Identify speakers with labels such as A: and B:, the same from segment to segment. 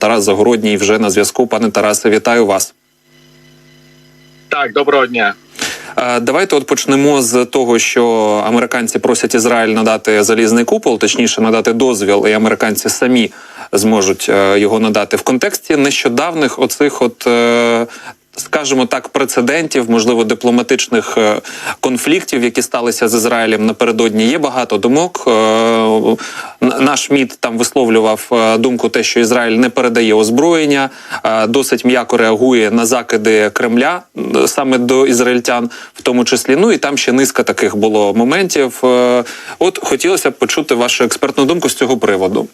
A: Тарас Загородній вже на зв'язку. Пане Тарасе, вітаю вас.
B: Так, доброго дня.
A: Е, Давайте от почнемо з того, що американці просять Ізраїль надати залізний купол, точніше надати дозвіл, і американці самі зможуть е, його надати в контексті нещодавних оцих, от е, скажімо так, прецедентів, можливо, дипломатичних е, конфліктів, які сталися з Ізраїлем напередодні. Є багато думок. Е, Наш МІД там висловлював е, думку, те, що Ізраїль не передає озброєння, досить м'яко реагує на закиди Кремля саме до ізраїльтян, в тому числі. Ну і там ще низка таких було моментів. От хотілося б почути вашу експертну думку з цього приводу.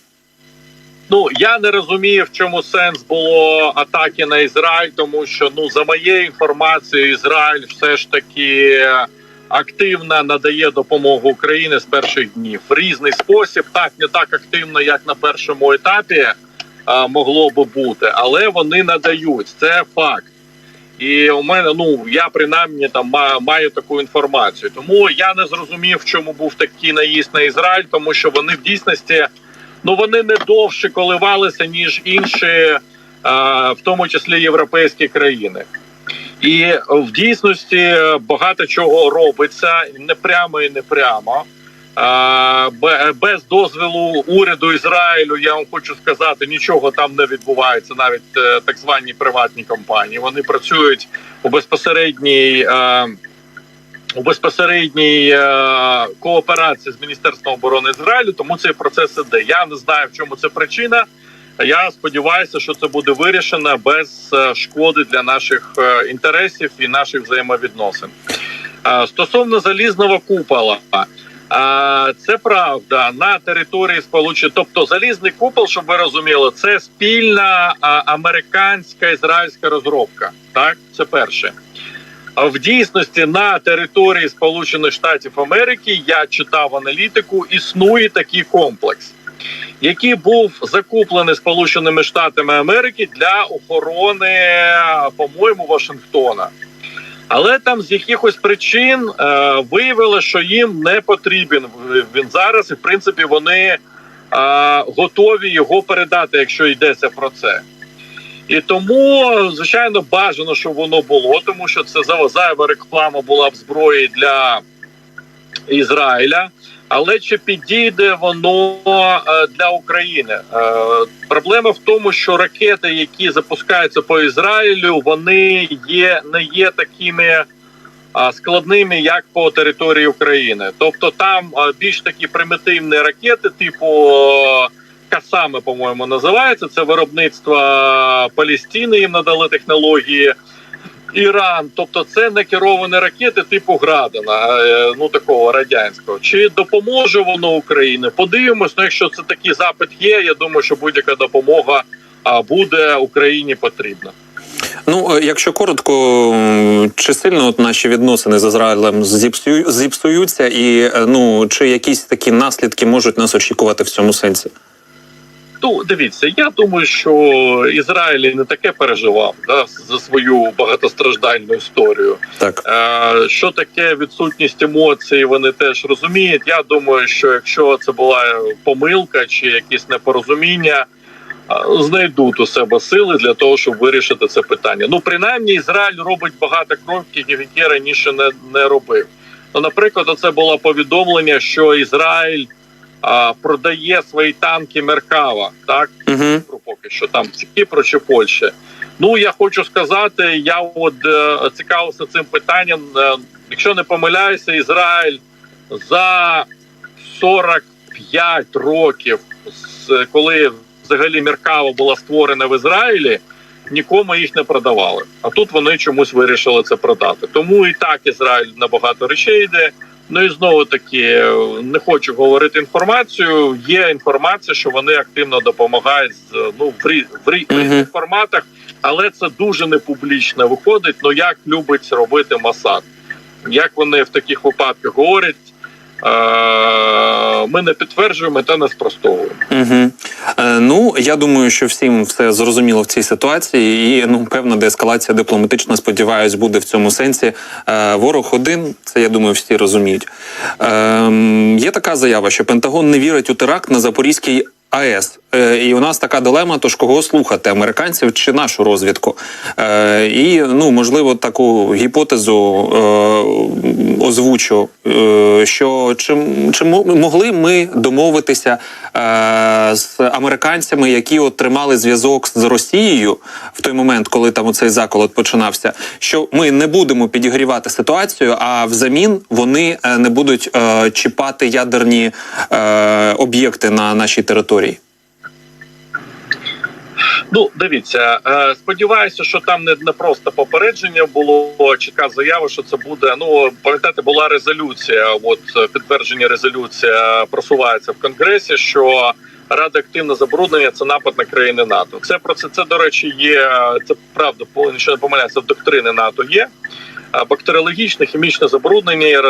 B: Ну я не розумію, в чому сенс було атаки на Ізраїль, тому що ну за моєю інформацією, Ізраїль все ж таки активно надає допомогу Україні з перших днів в різний спосіб. Так не так активно, як на першому етапі а, могло би бути, але вони надають це факт. І у мене ну я принаймні там маю таку інформацію. Тому я не зрозумів, в чому був такий наїзд на Ізраїль, тому що вони в дійсності ну вони не довше коливалися ніж інші, е, в тому числі європейські країни. І в дійсності багато чого робиться не прямо і не прямо. Е, Без дозволу уряду Ізраїлю я вам хочу сказати, нічого там не відбувається, навіть е, так звані приватні компанії. Вони працюють у безпосередній у безпосередній е, кооперації з Міністерством оборони Ізраїлю, тому цей процес іде. Я не знаю, в чому це причина. Я сподіваюся, що це буде вирішено без е, шкоди для наших е, інтересів і наших взаємовідносин. Стосовно залізного купола, це правда на території сполучених, тобто залізний купол, щоб ви розуміли, це спільна американська ізраїльська розробка. Так, це перше. В дійсності на території Сполучених Штатів Америки я читав аналітику. Існує такий комплекс, який був закуплений Сполученими Штатами Америки для охорони, по-моєму, Вашингтона. Але там з якихось причин е, виявилося, що їм не потрібен він зараз, і в принципі вони е, готові його передати, якщо йдеться про це. І тому, звичайно, бажано, щоб воно було, тому що це зайва реклама була б зброї для Ізраїля. Але чи підійде воно е, для України? Е, Проблема в тому, що ракети, які запускаються по Ізраїлю, вони є не є такими складними, як по території України. Тобто там більш такі примітивні ракети, типу е, Касами, по-моєму, називається. Це виробництво Палестини. Їм надали технології. Іран, тобто це не керовані ракети типу Градина, е, ну такого радянського. Чи допоможе воно Україні? Подивимось. Ну, якщо це такий запит є, я думаю, що будь-яка допомога буде Україні потрібна.
A: Ну, е, якщо коротко, чи сильно от наші відносини з Ізраїлем зіпсую, зіпсуються, і е, ну чи якісь такі наслідки можуть нас очікувати в цьому сенсі?
B: Ну, дивіться, я думаю, що Ізраїль не таке переживав да, за свою багатостраждальну історію.
A: Так.
B: Е, Що таке відсутність емоцій, вони теж розуміють. Я думаю, що якщо це була помилка чи якісь непорозуміння, е, знайдуть у себе сили для того, щоб вирішити це питання. Ну, принаймні, Ізраїль робить багато кроків, які раніше не, не робив. Ну, наприклад, це було повідомлення, що Ізраїль а, продає свої танки Меркава, так. Кіпру поки що там чи Кіпру чи Польщі. Ну я хочу сказати, я от е, цікавився цим питанням. Е, якщо не помиляюся, Ізраїль за 45 років, з- коли взагалі Меркава була створена в Ізраїлі, нікому їх не продавали. А тут вони чомусь вирішили це продати. Тому і так Ізраїль на багато речей йде. Ну і знову таки не хочу говорити інформацію. Є інформація, що вони активно допомагають ну в в різних форматах, але це дуже не публічно виходить. Ну як любить робити Масад, як вони в таких випадках говорять. Ми не підтверджуємо та не спростовуємо.
A: Угу. Ну я думаю, що всім все зрозуміло в цій ситуації, і ну певна деескалація дипломатична, сподіваюсь, буде в цьому сенсі. Е, ворог один, це я думаю, всі розуміють. Е, є така заява, що Пентагон не вірить у теракт на Запорізькій АЕС. Е, І у нас така дилема: тож кого слухати, американців чи нашу розвідку? Е, І ну можливо таку гіпотезу е, озвучу, е, що чи, чи могли ми домовитися е, з американцями, які от тримали зв'язок з Росією в той момент, коли там оцей заколот починався, що ми не будемо підігрівати ситуацію, а взамін вони е, не будуть е, чіпати ядерні е, об'єкти на нашій території.
B: Ну, дивіться, е, сподіваюся, що там не, просто попередження було чітка заява, що це буде. Ну пам'ятаєте, була резолюція. От е, підтвердження резолюція просувається в конгресі, що радіоактивне забруднення це напад на країни НАТО. Це про це, це до речі, є це правда, по що не помиляюся, в доктрини НАТО є. Бактеріологічне, хімічне забруднення і е,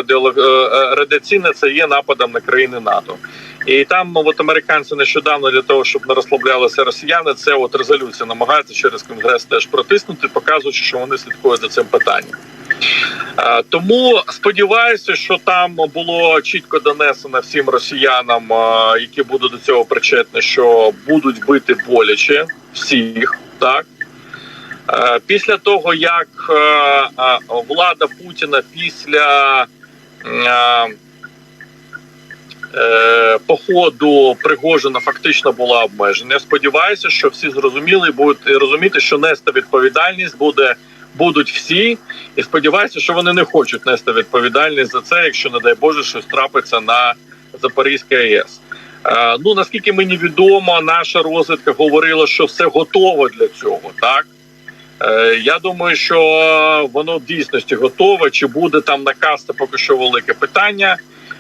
B: радіаційне це є нападом на країни НАТО. І там ну, от американці нещодавно для того, щоб не розслаблялися росіяни, це от резолюція намагаються через конгрес теж протиснути, показуючи, що вони слідкують за цим питанням. Е, Тому сподіваюся, що там було чітко донесено всім росіянам, е, які будуть до цього причетні, що будуть бити боляче всіх, так. Е, Після того, як е, е, влада Путіна після походу Пригожина фактично була обмежена. Я сподіваюся, що всі зрозуміли будуть розуміти, що нести відповідальність буде. Будуть всі, і сподіваюся, що вони не хочуть нести відповідальність за це, якщо не дай Боже щось трапиться на Запорізькій АЕС. Е, ну наскільки мені відомо, наша розвідка говорила, що все готово для цього. Так е, я думаю, що воно в дійсності готове. Чи буде там наказ, це поки що велике питання.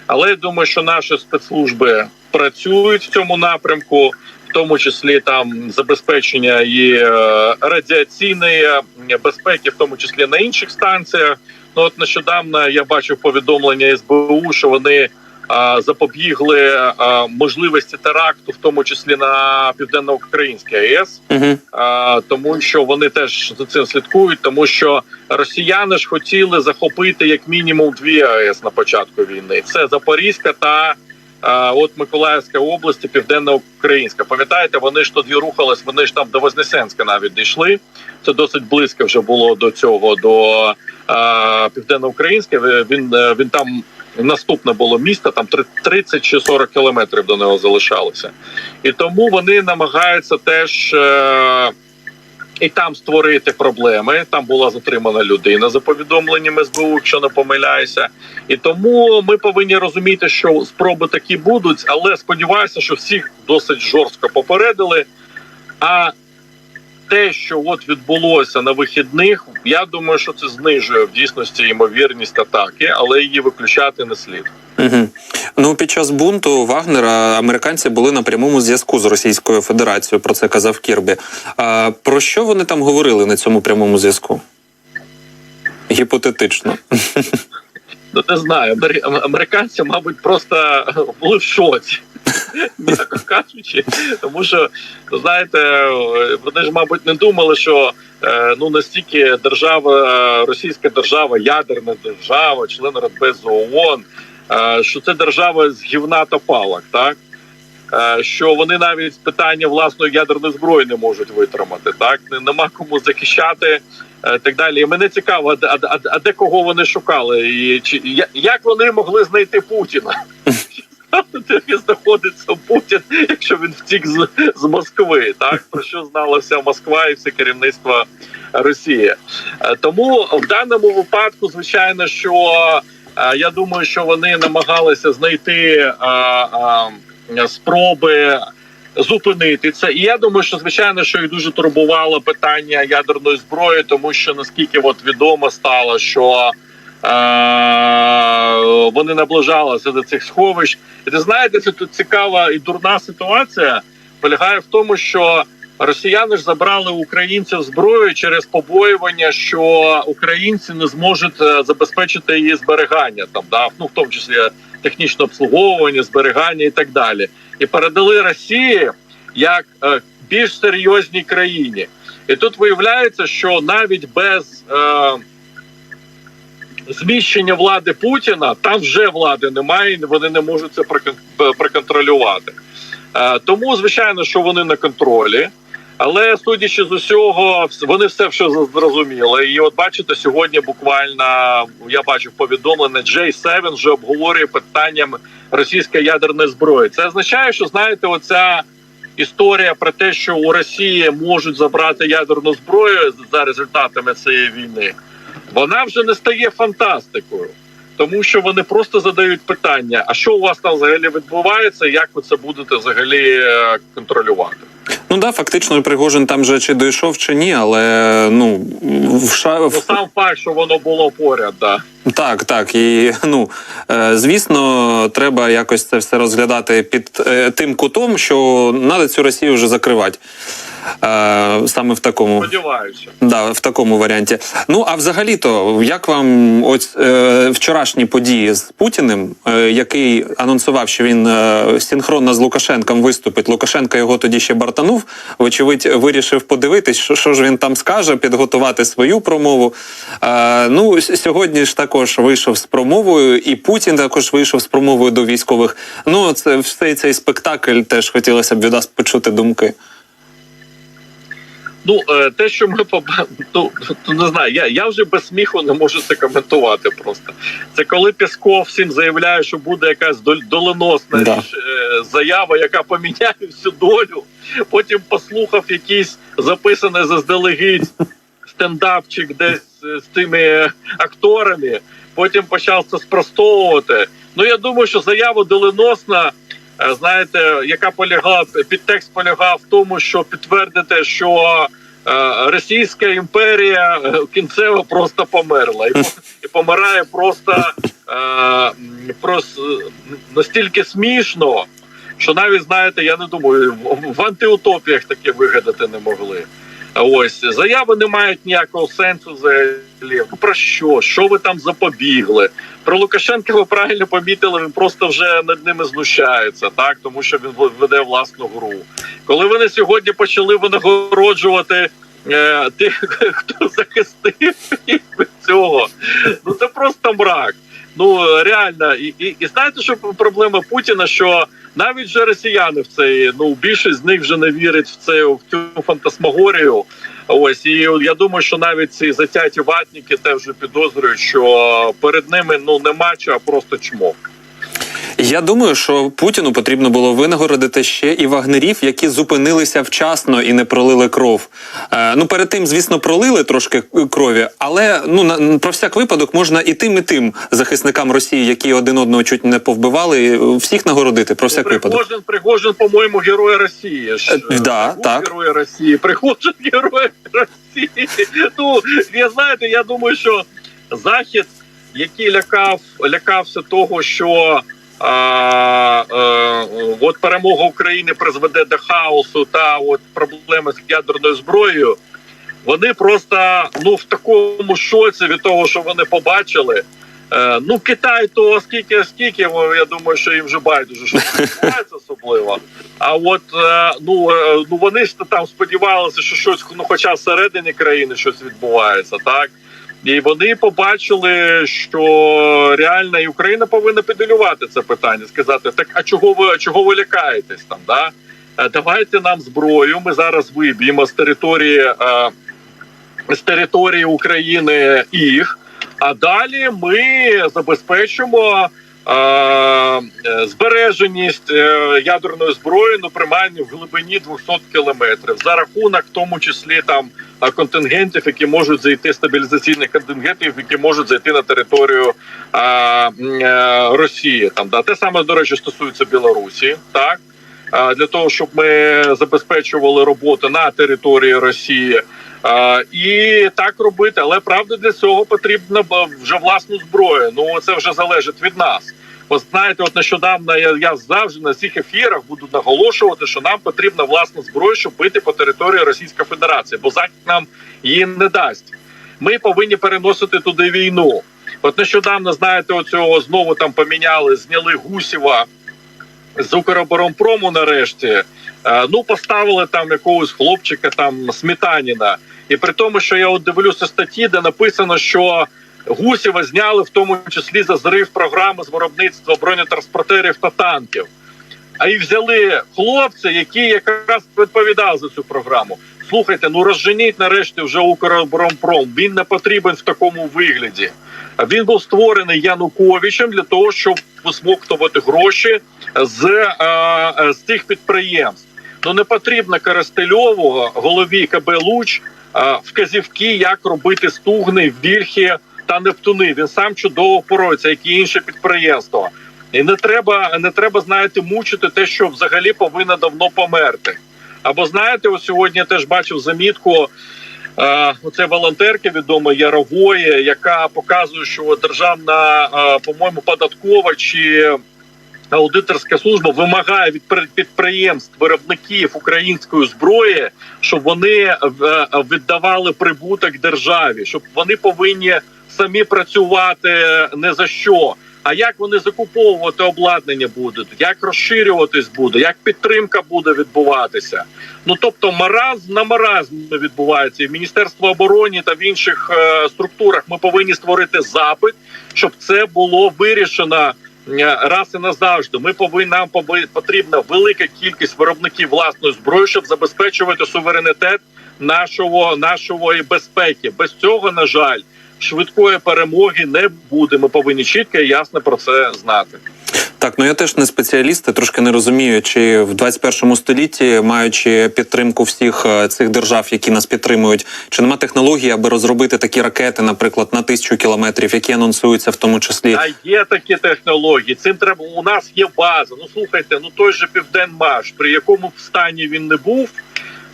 B: Але я думаю, що наші спецслужби працюють в цьому напрямку, в тому числі там забезпечення і е, радіаційної е, безпеки, в тому числі на інших станціях. Ну от нещодавно я бачив повідомлення СБУ, що вони запобігли можливості теракту, в тому числі на південноукраїнській АЕС.
A: Угу.
B: Тому що вони теж за цим слідкують, тому що росіяни ж хотіли захопити як мінімум дві АЕС на початку війни: це Запорізька та от Миколаївська область, Південно-Українська. Пам'ятаєте, вони ж тоді рухались, вони ж там до Вознесенська навіть дійшли. Це досить близько вже було до цього, до Південно-Українська. Він він там. Наступне було місто, там три- 30 чи 40 кілометрів до нього залишалося, і тому вони намагаються теж е, і там створити проблеми. Там була затримана людина за повідомленням СБУ, якщо не помиляюся. І тому ми повинні розуміти, що спроби такі будуть, але сподіваюся, що всіх досить жорстко попередили. А те, що от відбулося на вихідних, я думаю, що це знижує в дійсності ймовірність атаки, але її виключати не слід.
A: Угу. Ну під час бунту Вагнера американці були на прямому зв'язку з Російською Федерацією. Про це казав Кірбі. А про що вони там говорили на цьому прямому зв'язку? Гіпотетично.
B: Ну, не знаю, американці, мабуть, просто були в шоці, м'яко кажучи. Тому що, знаєте, вони ж, мабуть, не думали, що е, ну настільки держава, російська держава, ядерна держава, член Радбезу ООН, е, що це держава з гівна та палок, так? Е, Що вони навіть питання власної ядерної зброї не можуть витримати, так нема кому захищати так далі. І мене цікаво, а, а, а, де кого вони шукали, і чи як вони могли знайти Путіна? Де знаходиться Путін, якщо він втік з, з Москви, так про що знала вся Москва і все керівництво Росії? Е, Тому в даному випадку, звичайно, що е, я думаю, що вони намагалися знайти е, е, спроби зупинити це. І я думаю, що звичайно, що їх дуже турбувало питання ядерної зброї, тому що наскільки от відомо стало, що вони наближалися до цих сховищ. І ти знаєте, це тут цікава і дурна ситуація полягає в тому, що росіяни ж забрали українців зброю через побоювання, що українці не зможуть е, забезпечити її зберігання, там да ну в тому числі технічне обслуговування, зберігання і так далі, і передали Росії як е, більш серйозній країні. І тут виявляється, що навіть без е, зміщення влади Путіна там вже влади немає, і вони не можуть це прокон- проконтролювати. Е, тому, звичайно, що вони на контролі. Але судячи з усього, вони все вже зрозуміли. І от бачите, сьогодні буквально я бачив повідомлення, J7 вже обговорює питанням російської ядерної зброї. Це означає, що знаєте, оця історія про те, що у Росії можуть забрати ядерну зброю за результатами цієї війни, вона вже не стає фантастикою. Тому що вони просто задають питання: а що у вас там взагалі відбувається? Як ви це будете взагалі е, контролювати?
A: Ну да, фактично Пригожин там же чи дійшов, чи ні, але ну в ша...
B: Ну сам факт, що воно було поряд, да.
A: Так, так. І ну е, звісно, треба якось це все розглядати під е, тим кутом, що треба цю Росію вже закривати. Е, саме в такому.
B: сподіваюся.
A: Да, в такому варіанті. Ну а взагалі-то, як вам ось е, вчорашні події з Путіним, е, який анонсував, що він е, синхронно з Лукашенком виступить. Лукашенко його тоді ще бартанув. Вочевидь, вирішив подивитись, що, що ж він там скаже, підготувати свою промову. Е, ну сьогодні ж також вийшов з промовою, і Путін також вийшов з промовою до військових. Ну, це все цей спектакль теж хотілося б від вас почути думки.
B: Ну е, те, що ми поба... ну, ну, не знаю, я, я вже без сміху не можу це коментувати. Просто це коли Пісков всім заявляє, що буде якась дол- доленосна
A: Да.
B: е, заява, яка поміняє всю долю. Потім послухав якийсь записаний заздалегідь стендапчик десь е, з тими акторами. Потім почав це спростовувати. Ну я думаю, що заява доленосна. Е, Знаєте, яка полягала підтекст полягав в тому, що підтвердити, що е, Російська імперія е, кінцево просто померла і, і помирає просто, просто настільки смішно, що навіть знаєте, я не думаю, в антиутопіях таке вигадати не могли. Ось заяви не мають ніякого сенсу взагалі. Ну про що? Що ви там запобігли? Про Лукашенка ви правильно помітили, він просто вже над ними знущається, так тому що він веде власну гру. Коли вони сьогодні почали винагороджувати е, тих, хто захистив їх від цього, ну це просто мрак. Ну реально, і, і, і знаєте, що проблема Путіна? Що навіть вже росіяни в цей, ну більшість з них вже не вірить в це в цю фантасмагорію. Ось і я думаю, що навіть ці затяті ватники теж підозрюють, що перед ними ну не матч, а просто чмок.
A: Я думаю, що Путіну потрібно було винагородити ще і вагнерів, які зупинилися вчасно і не пролили кров. Е, ну перед тим, звісно, пролили трошки крові, але ну на про всяк випадок можна і тим, і тим захисникам Росії, які один одного чуть не повбивали, всіх нагородити про всяк випадок.
B: Пригожин, Пригожин, по-моєму, герой Росії. ж.
A: Е, да, так.
B: Герой Росії. Пригожин герой Росії. Ну, я знаєте, я думаю, що Захід, який лякав, лякався того, що а, а, от перемога України призведе до хаосу та от проблеми з ядерною зброєю. Вони просто ну в такому шоці від того, що вони побачили. Е, ну, Китай, то скільки, скільки, я думаю, що їм вже байдуже, що відбувається особливо. А от е, ну, е, ну вони ж там сподівалися, що щось, ну, хоча всередині країни щось відбувається, так. І вони побачили, що реально і Україна повинна піделювати це питання, сказати: так, а чого ви чого ви лякаєтесь там? Да? Е, Давайте нам зброю. Ми зараз виб'ємо з території е, з території України їх. А далі ми забезпечимо збереженість е, ядерної зброї, ну принаймні в глибині 200 кілометрів за рахунок, в тому числі там е, контингентів, які можуть зайти стабілізаційних контингентів, які можуть зайти на територію е, е, Росії. Там да те саме до речі стосується Білорусі, так. Для того щоб ми забезпечували роботу на території Росії, і так робити, але правда для цього потрібна вже власну зброю. Ну це вже залежить від нас. От знаєте, от нещодавно я, я завжди на всіх ефірах буду наголошувати, що нам потрібна власна зброя, щоб бити по території Російської Федерації, бо захід нам її не дасть. Ми повинні переносити туди війну. От нещодавно знаєте, оцього знову там поміняли, зняли Гусєва з Укроборонпрому нарешті. Е, Ну, поставили там якогось хлопчика, там Сметаніна. І при тому, що я от дивлюся статті, де написано, що Гусєва зняли в тому числі за зрив програми з виробництва бронетранспортерів та танків. А й взяли хлопця, який якраз відповідав за цю програму. Слухайте, ну розженіть нарешті вже Укроборонпром. Він не потрібен в такому вигляді. Він був створений Януковичем для того, щоб висмоктувати гроші з, е, е, з тих підприємств. Ну не потрібно Коростельову, голові КБ Луч, е, вказівки, як робити стугни, вільхи та Нептуни. Він сам чудово пороється, як і інші підприємства. І не треба, не треба, знаєте, мучити те, що взагалі повинно давно померти. Або знаєте, ось сьогодні я теж бачив замітку. Е, Оце волонтерки відома Ярової, яка показує, що державна, е, по-моєму, податкова чи аудиторська служба вимагає від підприємств виробників української зброї, щоб вони е, віддавали прибуток державі, щоб вони повинні самі працювати не за що. А як вони закуповувати обладнання будуть, як розширюватись буде, як підтримка буде відбуватися? Ну тобто, маразм на маразм відбувається і в Міністерство оборони та в інших е, структурах. Ми повинні створити запит, щоб це було вирішено е, раз і назавжди. Ми повинні нам потрібна велика кількість виробників власної зброї, щоб забезпечувати суверенітет нашого нашої безпеки. Без цього, на жаль, швидкої перемоги не буде. Ми повинні чітко і ясно про це знати.
A: Так, ну я теж не спеціаліст, трошки не розумію, чи в 21 столітті, маючи підтримку всіх е, цих держав, які нас підтримують, чи нема технології, аби розробити такі ракети, наприклад, на тисячу кілометрів, які анонсуються в тому числі.
B: А є такі технології. Цим треба. У нас є база. Ну слухайте, ну той же Південмаш, при якому б стані він не був.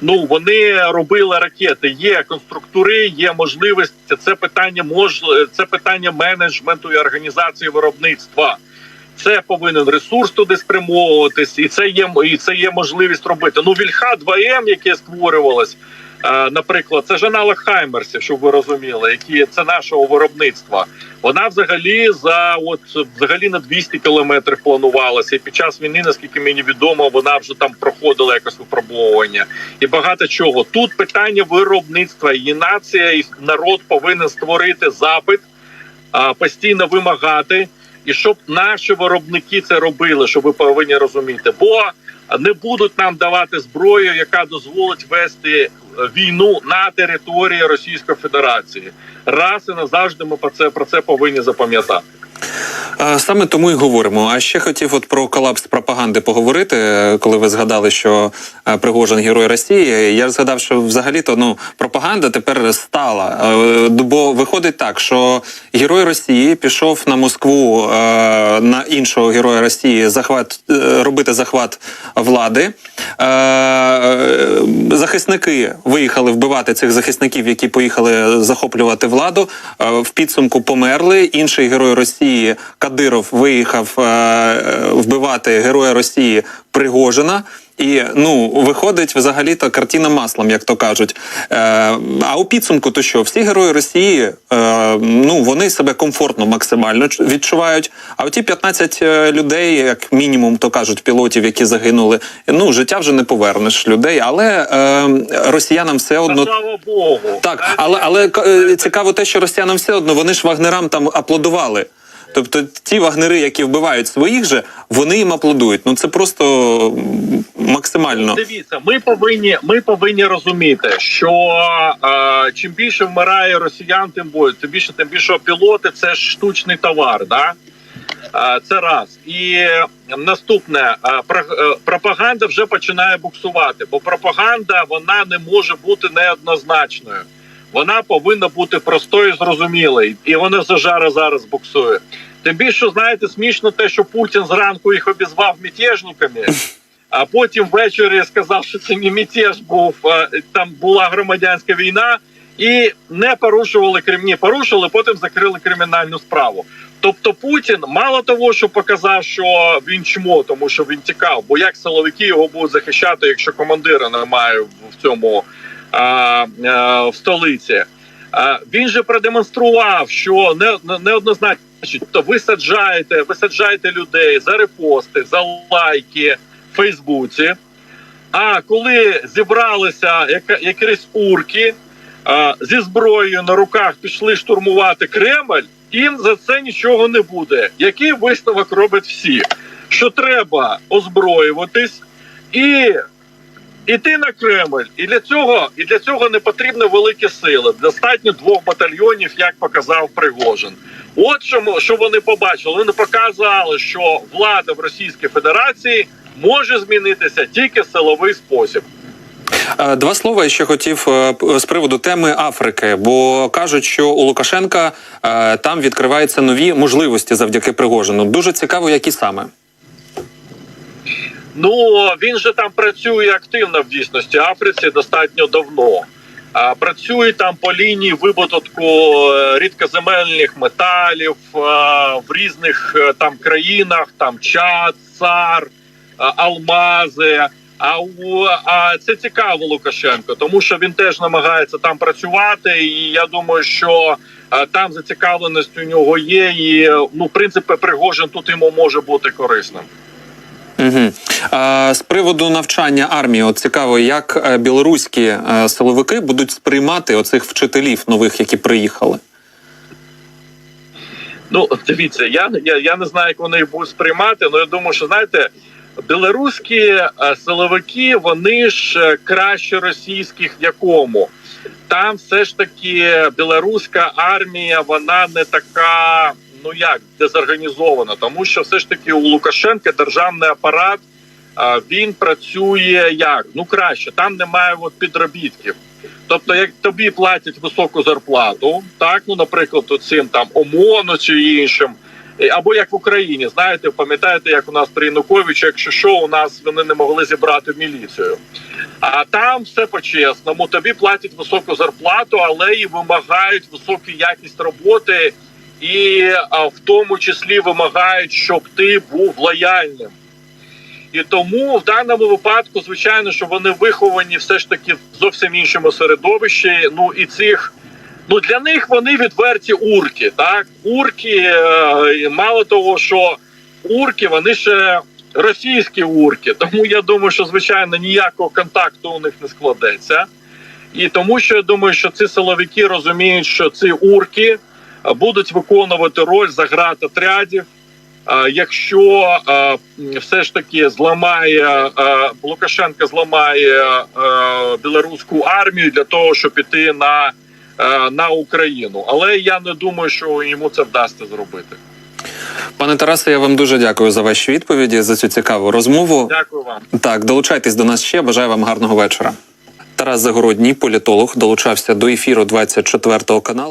B: Ну вони робили ракети. Є конструктори, є можливості. Це питання мож... це питання менеджменту і організації виробництва. Це повинен ресурс туди спрямовуватись, і це є і це є можливість робити. Ну вільха 2М, яке створювалось, наприклад, це ж аналог Хаймерсів, щоб ви розуміли, які це нашого виробництва. Вона взагалі за от взагалі на 200 кілометрів планувалася. І під час війни, наскільки мені відомо, вона вже там проходила якось випробовування і багато чого. Тут питання виробництва. І нація і народ повинен створити запит, постійно вимагати, і щоб наші виробники це робили, щоб ви повинні розуміти, бо не будуть нам давати зброю, яка дозволить вести е, війну на території Російської Федерації. Раз і назавжди ми про це про це повинні запам'ятати.
A: Е, Саме тому і говоримо. А ще хотів от про колапс пропаганди поговорити, е, коли ви згадали, що е, Пригожин герой Росії. Я згадав, що взагалі-то ну пропаганда тепер стала. Бо виходить так, що герой Росії пішов на Москву на іншого героя Росії захват робити захват влади. Захисники виїхали вбивати цих захисників, які поїхали захоплювати владу. В підсумку померли. Інший герой Росії Кадиров виїхав е, вбивати героя Росії Пригожина. І ну виходить взагалі-то картина маслом, як то кажуть. Е, а у підсумку, то що всі герої Росії, е, ну вони себе комфортно максимально відчувають. А оті 15 е, людей, як мінімум, то кажуть, пілотів, які загинули, ну життя вже не повернеш людей, але е, росіянам все одно.
B: слава Богу,
A: Так, але але е, цікаво те, що росіянам все одно вони ж вагнерам там аплодували. Тобто ті вагнери, які вбивають своїх же, вони їм аплодують. Ну це просто максимально.
B: Дивіться, ми повинні ми повинні розуміти, що е, чим більше вмирає росіян, тим більше, тим більше, тим більше пілоти це ж штучний товар. Да? Е, це раз. І наступне е, е, пропаганда вже починає буксувати, бо пропаганда вона не може бути неоднозначною. Вона повинна бути простою і зрозумілою, і вона зажара зараз буксує. Тим більше знаєте, смішно те, що Путін зранку їх обізвав мятежниками, а потім ввечері сказав, що це не мятеж був, там була громадянська війна, і не порушували кримні, порушили, потім закрили кримінальну справу. Тобто Путін мало того, що показав, що він чмо, тому що він тікав, бо як силовики його будуть захищати, якщо командира немає в цьому а, а, в столиці. А, він же продемонстрував, що не, не- неоднозначно, тобто ви саджаєте, ви саджаєте людей за репости, за лайки в Фейсбуці. А коли зібралися яка, якісь урки а, зі зброєю на руках пішли штурмувати Кремль, їм за це нічого не буде. Який висновок роблять всі? що треба озброюватись і іти на Кремль. І для цього і для цього не потрібні великі сили. Достатньо двох батальйонів, як показав Пригожин. От чому що вони побачили. Вони показали, що влада в Російській Федерації може змінитися тільки силовий спосіб.
A: Е, Два слова ще хотів е, з приводу теми Африки, бо кажуть, що у Лукашенка е, там відкриваються нові можливості завдяки Пригожину. Дуже цікаво, які саме.
B: Ну він же там працює активно в дійсності Африці достатньо давно. А працює там по лінії видобутку е, рідкоземельних металів е, в різних е, там країнах, там Чад, Цар, Алмази. А у а це цікаво Лукашенко, тому що він теж намагається там працювати, і я думаю, що там зацікавленість у нього є. І ну, в принципі, Пригожин тут йому може бути корисним.
A: Угу. З приводу навчання армії, от цікаво, як е, білоруські е, силовики будуть сприймати оцих вчителів нових, які приїхали.
B: Ну, дивіться, я, я, я не знаю, як вони їх будуть сприймати, але я думаю, що знаєте, білоруські е, силовики вони ж краще російських якому. Там все ж таки білоруська армія, вона не така, ну як дезорганізована, тому що все ж таки у Лукашенка державний апарат. Він працює як ну краще, там немає от підробітків. Тобто, як тобі платять високу зарплату, так ну, наприклад, цим там ОМОНу чи іншим, або як в Україні, знаєте, пам'ятаєте, як у нас при Януковичу, якщо що, у нас вони не могли зібрати міліцію. А там все по-чесному. Тобі платять високу зарплату, але і вимагають високу якість роботи, і а, в тому числі вимагають, щоб ти був лояльним. І тому в даному випадку, звичайно, що вони виховані все ж таки в зовсім іншому середовищі. Ну і цих ну для них вони відверті урки. Так, урки, е, мало того, що урки, вони ще російські урки. Тому я думаю, що звичайно ніякого контакту у них не складеться. І тому, що я думаю, що ці силовики розуміють, що ці урки будуть виконувати роль заградотрядів. А Якщо е, все ж таки зламає е, Лукашенко зламає е, білоруську армію для того, щоб піти на, е, на Україну, але я не думаю, що йому це вдасться зробити.
A: Пане Тарасе, я вам дуже дякую за ваші відповіді, за цю цікаву розмову.
B: Дякую вам.
A: Так, долучайтесь до нас ще. Бажаю вам гарного вечора. Тарас Загородній, політолог, долучався до ефіру 24 каналу.